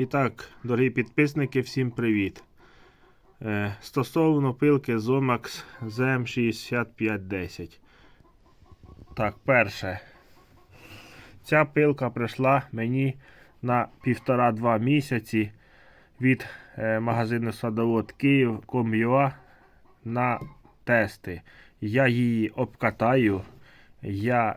І так, дорогі підписники, всім привіт. Е, Стосовно пилки Zomax ZM6510. Так, перше. Ця пилка прийшла мені на півтора-два місяці від е, магазину садовод Київ Ком'юа на тести. Я її обкатаю. Я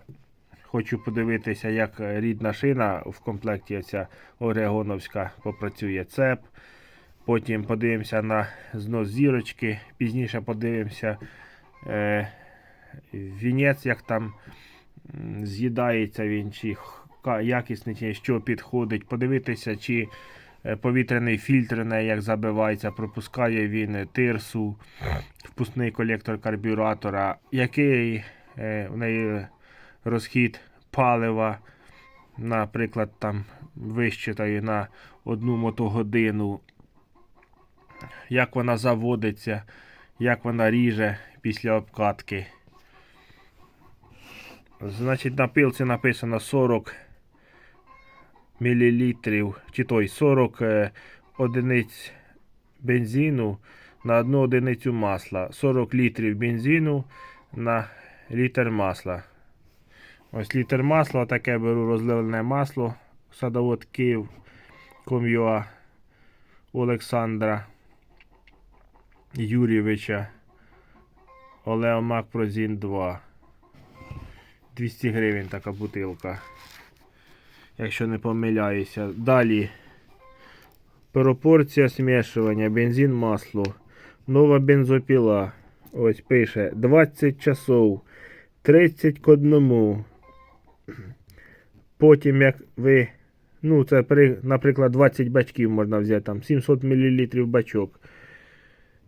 хочу подивитися, як рідна шина в комплекті ця Орегоновська попрацює цеп. Потім подивимося на знос зірочки. Пізніше подивимося е, вінець, як там з'їдається він, чи якісний, чи що підходить. Подивитися, чи е, повітряний фільтр, не як забивається, пропускає він тирсу, впускний колектор карбюратора, який е, в неї розхід палива, наприклад, там вищитаю на одну мотогодину, як вона заводиться, як вона ріже після обкатки. Значить, на пилці написано 40 мл, чи той 40 е, одиниць бензину на одну одиницю масла. 40 літрів бензину на літр масла. Ось літр масла, таке беру розливне масло. Садовод Київ Ком'юа Олександра Юрійовича Олеомак Прозін 2. 200 гривень така бутилка. Якщо не помиляюся. Далі. Пропорція змішування, бензин, масло. Нова бензопіла. Ось пише 20 часов. 30 к 1. Потім, як ви. Ну, це, при, наприклад, 20 бачків можна взяти, там 700 мл бачок.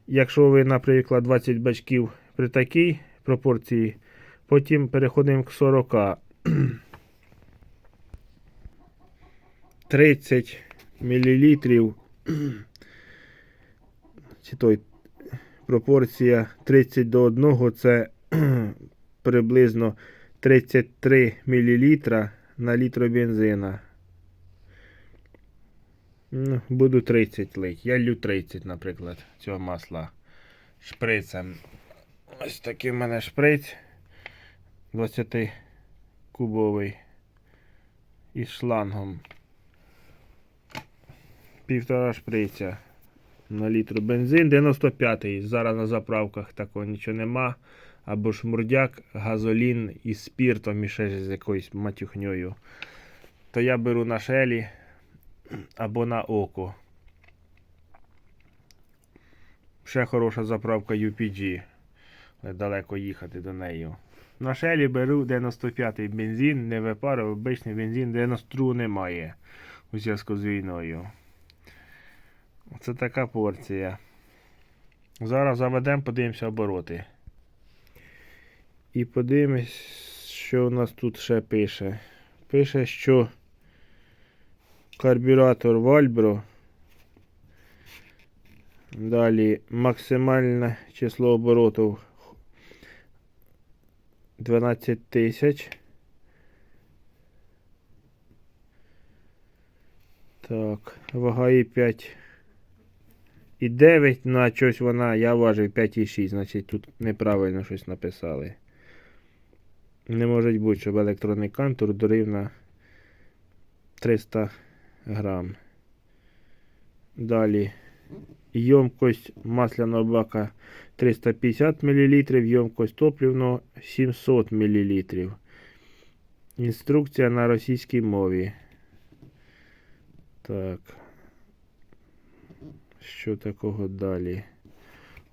Якщо ви, наприклад, 20 бачків при такій пропорції, потім переходимо к 40. 30 мл. Чи той пропорція 30 до 1 це приблизно 33 мл на літр бензина. Ну, буду 30 лить. Я лью 30, наприклад, цього масла шприцем. Ось такий в мене шприц 20 кубовий із шлангом. Півтора шприця на літр бензин 95-й. Зараз на заправках такого нічого нема. Або шмурдяк, газолін із спіртом і ще з якоюсь матюхньою. То я беру на шелі або на око. Ще хороша заправка UPG. Далеко їхати до неї. На шелі беру 95-й бензин, не випарив, обичний бензин, де на стру немає у зв'язку з війною. Це така порція. Зараз заведемо, подивимося обороти. І подивимось, що у нас тут ще пише. Пише, що карбюратор Вальбро. Далі максимальне число оборотів 12 тисяч. Так, вага і 5 і 9 на щось вона, я важив 5,6, значить тут неправильно щось написали. Не може бути, щоб електронний кантур дорівна 300 грам. Далі ємкость масляного бака 350 мл, ємкость топливного 700 мл. Інструкція на російській мові. Так. Що такого далі?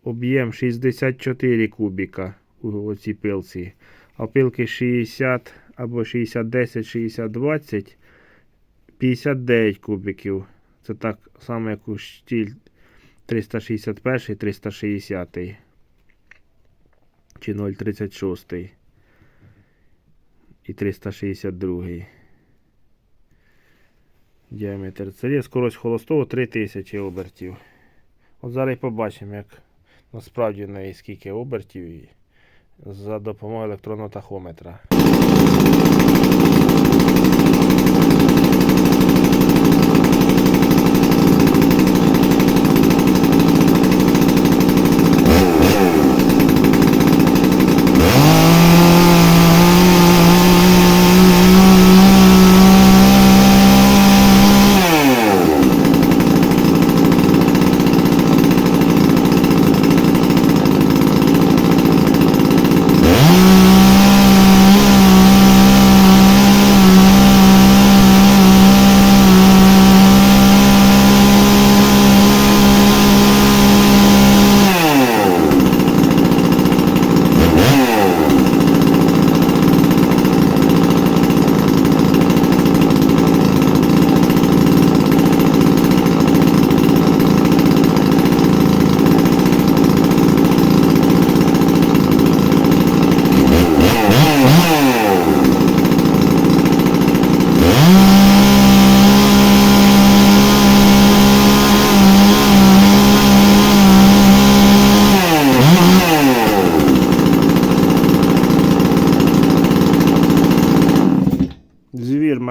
Об'єм 64 кубіка у оцій пилці. А пилки 60 або 60, 10, 60, 20, 59 кубиків. Це так само, як у штіль 361, 360 чи 0,36 і 362. Діаметр. Це є скорость холостого 3000 обертів. От зараз і побачимо, як насправді неї скільки обертів і за допомогою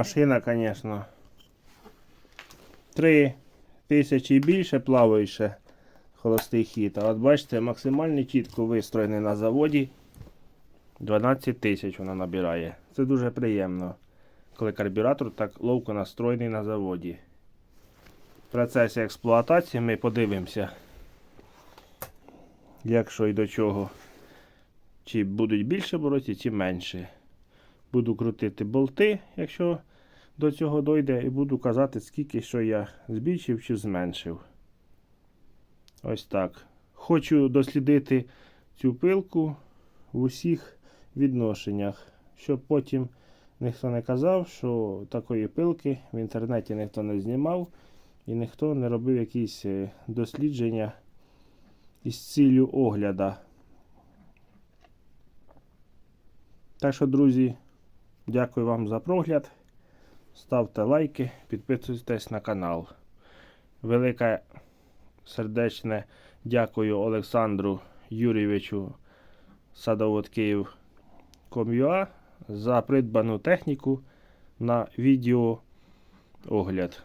машина, звісно. Три тисячі більше плаваюче холостий хід. А от бачите, максимально чітко вистроєний на заводі. 12 тисяч вона набирає. Це дуже приємно, коли карбюратор так ловко настроєний на заводі. В процесі експлуатації ми подивимося, як що і до чого. Чи будуть більше бороться, чи менше. Буду крутити болти, якщо до цього дойде, і буду казати, скільки що я збільшив чи зменшив. Ось так. Хочу дослідити цю пилку в усіх відношеннях, щоб потім ніхто не казав, що такої пилки в інтернеті ніхто не знімав і ніхто не робив якісь е, дослідження із ціллю огляда. Так що, друзі, дякую вам за прогляд. Ставте лайки, підписуйтесь на канал. Велике сердечне дякую Олександру Юрійовичу Садовод Київ за придбану техніку на відео огляд.